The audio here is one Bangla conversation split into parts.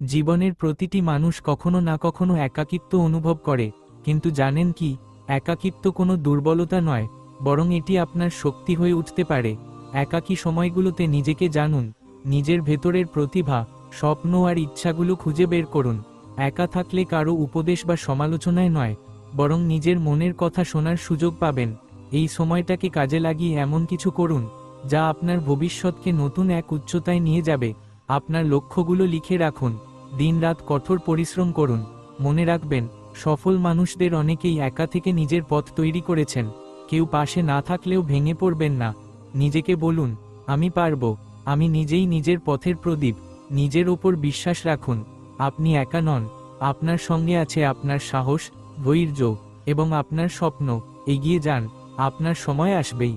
জীবনের প্রতিটি মানুষ কখনো না কখনো একাকিত্ব অনুভব করে, কিন্তু জানেন কি, একাকিত্ব কোনো দুর্বলতা নয়, বরং এটি আপনার শক্তি হয়ে উঠতে পারে। একাকী সময়গুলোতে নিজেকে জানুন, নিজের ভেতরের প্রতিভা, স্বপ্ন আর ইচ্ছাগুলো খুঁজে বের করুন। একা থাকলে কারও উপদেশ বা সমালোচনায় নয়, বরং নিজের মনের কথা শোনার সুযোগ পাবেন। এই সময়টাকে কাজে লাগিয়ে এমন কিছু করুন, যা আপনার ভবিষ্যৎকে নতুন এক উচ্চতায় নিয়ে যাবে। আপনার লক্ষ্যগুলো লিখে রাখুন। দিনরাত কঠোর পরিশ্রম করুন। মনে রাখবেন, সফল মানুষদের অনেকেই একা থেকে নিজের পথ তৈরি করেছেন। কেউ পাশে না থাকলেও ভেঙে পড়বেন না। নিজেকে বলুন, আমি পারব। আমি নিজেই নিজের পথের প্রদীপ। নিজের ওপর বিশ্বাস রাখুন। আপনি একা নন। আপনার সঙ্গে আছে আপনার সাহস, ধৈর্য এবং আপনার স্বপ্ন। এগিয়ে যান। আপনার সময় আসবেই।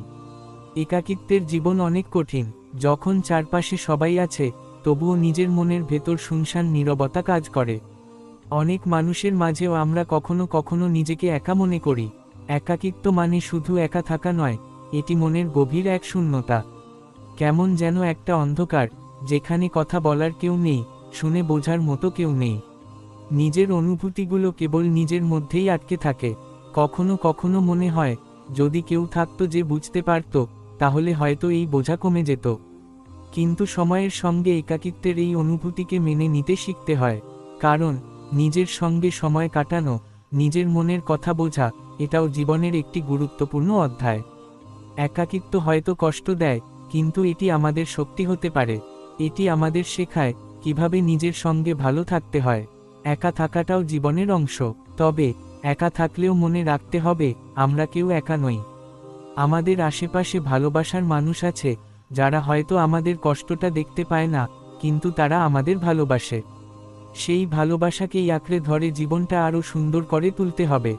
একাকিত্বের জীবন অনেক কঠিন। যখন চারপাশে সবাই আছে তবুও নিজের মনের ভেতর শুনশান নীরবতা কাজ করে। অনেক মানুষের মাঝেও আমরা কখনো কখনো নিজেকে একা মনে করি। একাকিত্ব মানে শুধু একা থাকা নয়, এটি মনের গভীর এক শূন্যতা। কেমন যেন একটা অন্ধকার, যেখানে কথা বলার কেউ নেই, শুনে বোঝার মতো কেউ নেই। নিজের অনুভূতিগুলো কেবল নিজের মধ্যেই আটকে থাকে। কখনো কখনো মনে হয়, যদি কেউ থাকতো যে বুঝতে পারত, তাহলে হয়তো এই বোঝা কমে যেত। কিন্তু সময়ের সঙ্গে একাকিত্বের এই অনুভূতিকে মেনে নিতে শিখতে হয়। কারণ, নিজের সঙ্গে সময় কাটানো, নিজের মনের কথা বোঝা, এটাও জীবনের একটি গুরুত্বপূর্ণ অধ্যায়। একাকিত্ব হয়তো কষ্ট দেয়, কিন্তু এটি আমাদের শক্তি হতে পারে। এটি আমাদের শেখায় কীভাবে নিজের সঙ্গে ভালো থাকতে হয়। একা থাকাটাও জীবনের অংশ। তবে, একা থাকলেও মনে রাখতে হবে, আমরা কেউ একা নই। আমাদের আশেপাশে ভালোবাসার মানুষ আছে যারা হয়তো আমাদের কষ্টটা দেখতে পায় না, কিন্তু তারা আমাদের ভালোবাসে। সেই ভালোবাসাকেই আঁকড়ে ধরে জীবনটা আরও সুন্দর করে তুলতে হবে।